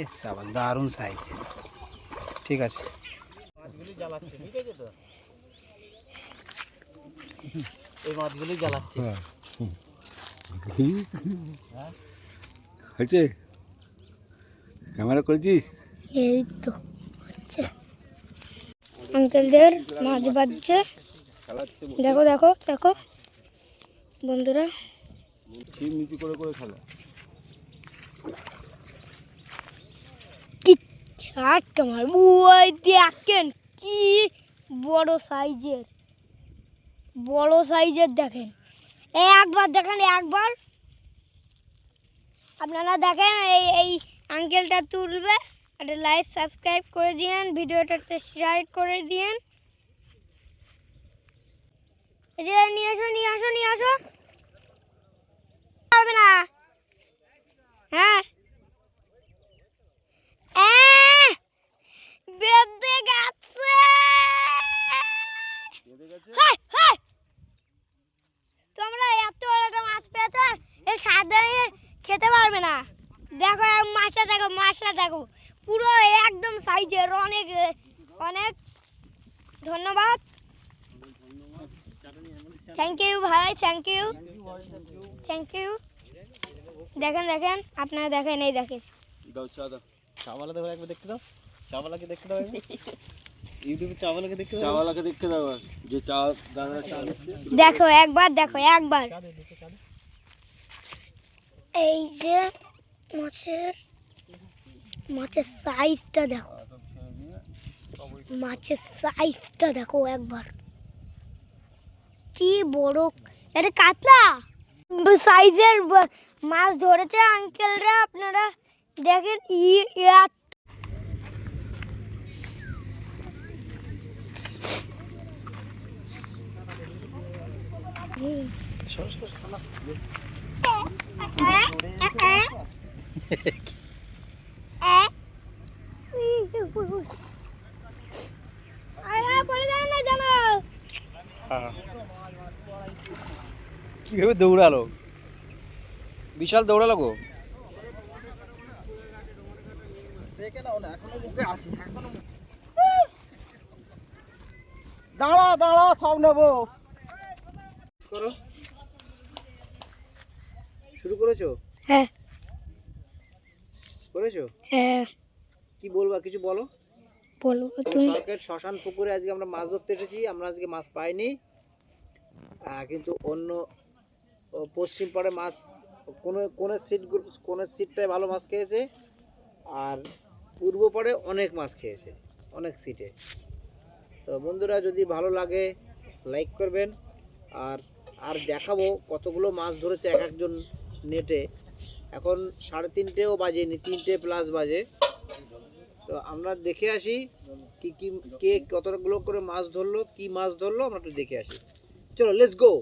এ সাবান দারুণ সাইজ ঠিক আছে। মাছগুলি জ্বালাচ্ছে ঠিক আছে তো? এই মাছগুলি জ্বালাচ্ছে। হয়েছে? ক্যামেরা করেছিস? এই তো হচ্ছে। আঙ্কেলদের মাছ বাজছে। দেখো দেখো দেখো। বন্ধুরা। নিচু করে করে খেলা। ছাট কামার। ওই দেখেন কি বড় সাইজের। বড় সাইজের দেখেন। একবার দেখেন, একবার। আপনারা দেখেন, এই এই আঙ্কেলটা তুলবে। একটা লাইক সাবস্ক্রাইব করে দিয়েন, ভিডিওটাতে শেয়ার করে দিয়েন। নিয়ে আসো নিয়ে আসো নিয়ে আসো। না হ্যাঁ আহ! বেঁধে গেছে হাই, হাই! তোমরা এত বড় একটা মাছ পেয়েছ এ সাধারণ খেতে পারবে না দেখো এই মাছটা দেখো মাছটা দেখো। পুরো একদম সাইজের অনেক অনেক ধন্যবাদ। থ্যাংক ইউ ভাই থ্যাংক ইউ থ্যাংক ইউ দেখেন দেখেন আপনারা দেখেন এই দেখেন। দাও চা দাও। চাওয়ালা দেখো একবার দেখতে দাও। চাওয়ালাকে দেখতে দাও ইউটিউবে চাওয়ালাকে দেখতে দাও। চাওয়ালাকে দেখতে দাও যে চা দাদা চা দেখো একবার দেখো একবার। এই যে মাছের মাছের সাইজটা দেখো। মাছের সাইজটা দেখো একবার। কি বড় এটা কাতলা! সাইজের মাছ ধরেছে আঙ্কেলরা আপনারা দেখেন ই কীভাবে দৌড়ালো? বিশাল দৌড়ালো গো। দাঁড়া দাঁড়া সব নেব। করো। শুরু করেছ? হ্যাঁ। করেছ? হ্যাঁ। কি বলবা কিছু বলো? তুমি সরকার শ্মশান পুকুরে আজকে আমরা মাছ ধরতে এসেছি আমরা আজকে মাছ পাইনি। কিন্তু অন্য পশ্চিম পাড়ে মাছ কোনো কোনো সিট কোনো সিটটায় ভালো মাছ খেয়েছে আর পূর্ব পাড়ে অনেক মাছ খেয়েছে অনেক সিটে তো বন্ধুরা যদি ভালো লাগে লাইক করবেন আর আর দেখাবো কতগুলো মাছ ধরেছে এক একজন নেটে এখন সাড়ে তিনটেও বাজেনি তিনটে প্লাস বাজে। তো আমরা দেখে আসি কি কি কে কতগুলো করে মাছ ধরলো কি মাছ ধরলো আমরা একটু দেখে আসি। চলো লেটস গো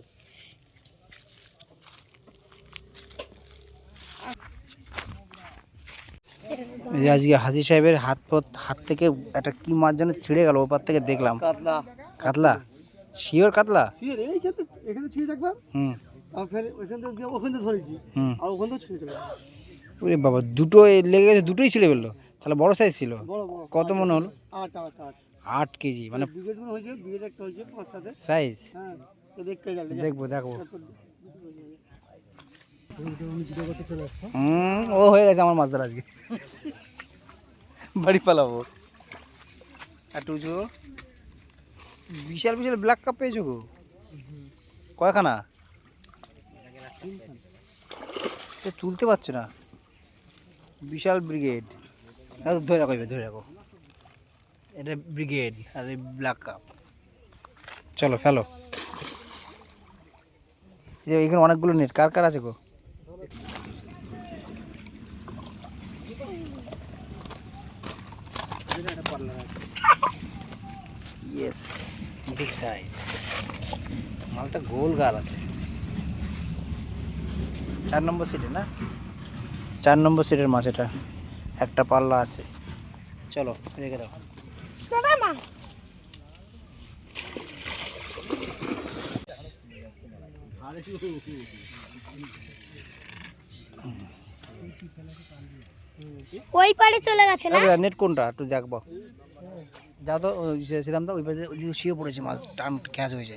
আজকে হাজি সাহেবের হাত পথ হাত থেকে একটা কি মাছ যেন ছিঁড়ে গেল ওপার থেকে দেখলাম। কাতলা। কাতলা? শিওর কাতলা? এখানে ছিঁড়ে হুম। ফের ওইখান থেকে ওখান থেকে ধরেছি। হুম। আর ওখান থেকে ছিঁড়ে চলে ওরে বাবা দুটো লেগে গেছে দুটোই ছিঁড়ে ফেলল তাহলে বড় সাইজ ছিল? কত মনে হলো? আট আট আট। আট কেজি মানে ব্রিগেড হয়েছে ব্রিগেড একটা হয়েছে পাঁচ সাথে সাইজ হ্যাঁ দেখতে গেলে। দেখব দেখব। করতে চলে আসছে হুম ও হয়ে গেছে আমার মাছ ধরা আজকে। বাড়ি পালাবো। আর টুজো বিশাল বিশাল ব্ল্যাক কাপ পেয়েছ গো? কয়খানা? তুলতে পারছ না? বিশাল ব্রিগেড। ধরে রাখো ধরে রাখো। এটা ব্রিগেড আর এই ব্ল্যাক কাপ। চলো, ফেলো। এখানে অনেকগুলো নেট, কার কার আছে গো? ইয়েস সাইজ মালটা গোল গাল আছে। চার নম্বর সিটে না? চার নম্বর সিটের মাছ এটা। একটা পাল্লা আছে। চলো রেখে দাও। ওই পারে চলে গেছে না? নেট কোনটা? একটু দেখব। যা তো সেদাম তো ওই পাশে ওইদিকে শুয়ে পড়েছে মাছ টান ক্যাচ হয়েছে।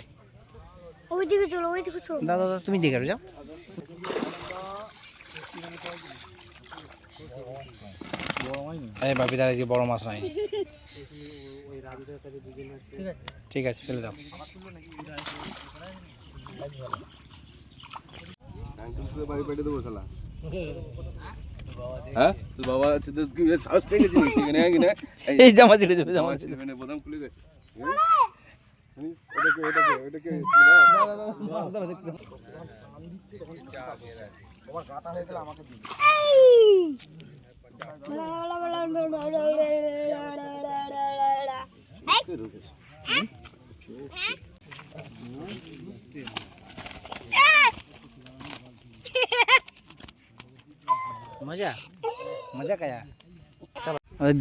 ওইদিকে চলো ওইদিকে চলো। দাদা দাদা তুমি দেখে যাও। এই বাপি দাঁড়িয়ে যে বড় মাছ নাই। ঠিক আছে ফেলে দাও। হ্যাঁ? এই জামা ছেড়ে দেবে জামা জামা ছেড়ে ছিল বোতাম খুলে গেছে ওটাকে ওটাকে ওটাকে মজা? মজা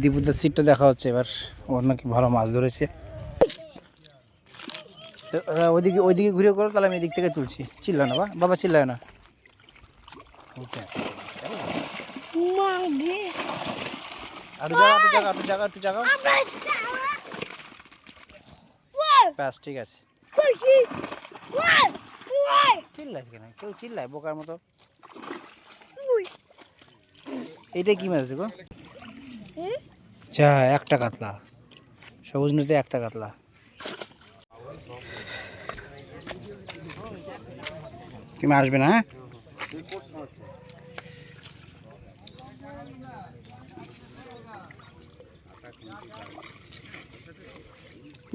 দীপুদার সিটটা দেখা হচ্ছে, এবার ওর নাকি ভালো মাছ ধরেছে। ওইদিকে ওইদিকে ঘুরে করো, তাহলে আমি এদিক থেকে তুলছি। চিল্লা না, বা? বাবা, চিল্লায় না। ওকে। আটু জায়গা আটু জায়গা আটু জায়গা আটু জায়গা ব্যাস ঠিক আছে। চিল্লাই কেন? কেউ বোকার মতো? এইটা কি মাছ গো? আচ্ছা একটা কাতলা। সবুজ নদীতে একটা কাতলা। তুমি আসবে না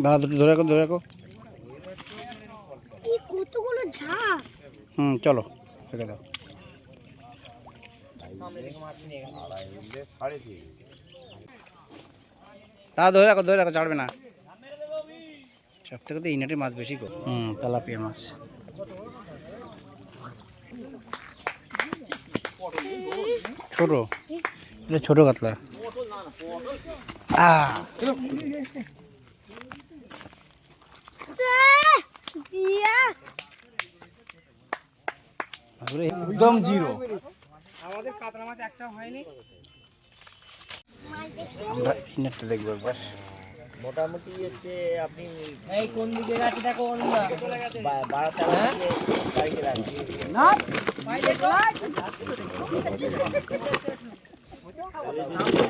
দাদা দুটো ধরে রাখো ধরে রাখো। কতগুলো ঝাঁক হুম চলো রেখে দাও। দাদা ধরে রাখো ধরে রাখো ছাড়বে না। সব থেকে তো ইনাটের মাছ বেশি গো। হুম তেলাপিয়া মাছ। ছোট? এটা ছোট কাতলা। একদম জিরো। আমাদের কাতলা মাছ একটাও হয়নি। আমরা ইনারটা দেখব একবার। মোটামুটি হচ্ছে আপনি এই কোন দিকে গাছ দেখো অন্য বা- বারো তেরো থেকে বাড়িতে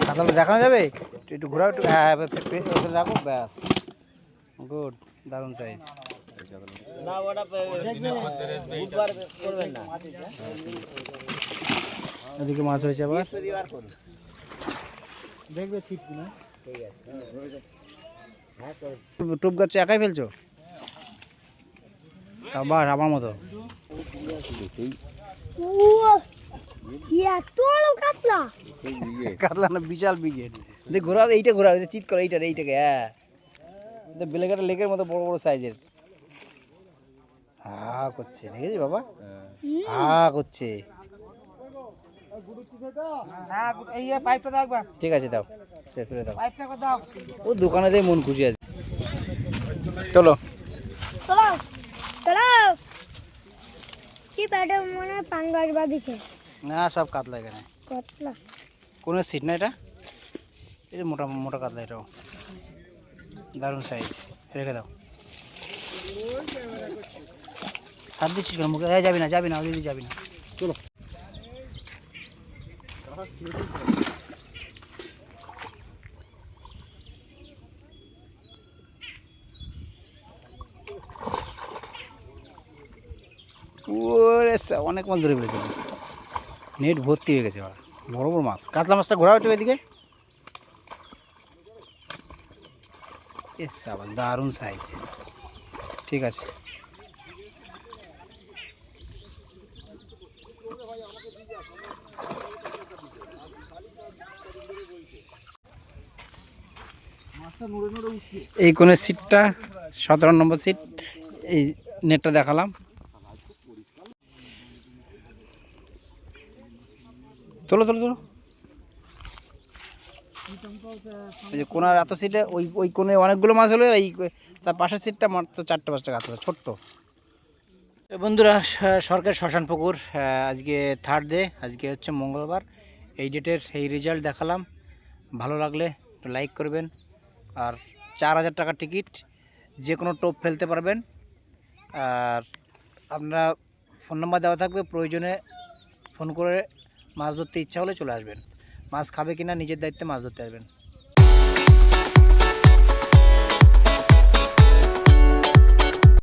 কাতলা দেখানো যাবে? একটু একটু ঘোরাও একটু হ্যাঁ হ্যাঁ, রাখো ব্যাস। গুড দারুণ সাইজ না ওটা বুধবার করবেন না এদিকে মাছ হয়েছে আবার। দেখবে ঠিক না? ঠিক আছে তো টুপ গাছ একাই ফেলছো? আবার আমার মতো। এত কাতলা। কাতলা না বিশাল ব্রিগেড। দেখ ঘোরা এইটা ঘোরা চিৎ করে এইটা এইটাকে হ্যাঁ। বেলেকাটা লেকের মতো বড় বড় সাইজের। হা করছে দেখেছি বাবা? হা করছে। হ্যাঁ এই পাইপটা দাও একবার। ঠিক আছে দাও। ফেলে দাও। দাও। ও দোকানে দিয়ে মন খুশি আছে। চলো। চলো চলো। কি প্যাডে মনে পাঙ্গাস বাঁধিছে না সব কাতলা এখানে। কাতলা কোনো সিট না এটা? এটা মোটা মোটা কাতলা এটাও দারুণ সাইজ রেখে দাও। হাত দিচ্ছিস কেন মুখে যাবি না যাবি না ওই দিকে যাবি না। চলো। অনেক মাছ ধরে ফেলেছে। নেট ভর্তি হয়ে গেছে এবার বড় বড় মাছ। কাতলা মাছটা ঘোরা একটু এদিকে। এস আবার দারুণ সাইজ ঠিক আছে। এই কোণের সিটটা সতেরো নম্বর সিট এই নেটটা দেখালাম। তোলো তোলো তোলো। এই যে কোনার এত সিটে ওই ওই কোণে অনেকগুলো মাছ হলো, এই তার পাশের সিটটা মাত্র চারটে, পাঁচটা গাছ ছোট্ট। বন্ধুরা সরকার শ্মশান পুকুর আজকে থার্ড ডে আজকে হচ্ছে মঙ্গলবার। এই ডেটের এই রেজাল্ট দেখালাম। ভালো লাগলে একটু লাইক করবেন। আর চার হাজার টাকার টিকিট যে কোনো টোপ ফেলতে পারবেন। আর আপনারা ফোন নাম্বার দেওয়া থাকবে, প্রয়োজনে ফোন করে মাছ ধরতে ইচ্ছা হলে চলে আসবেন। মাছ খাবে কিনা নিজের দায়িত্বে মাছ ধরতে আসবেন।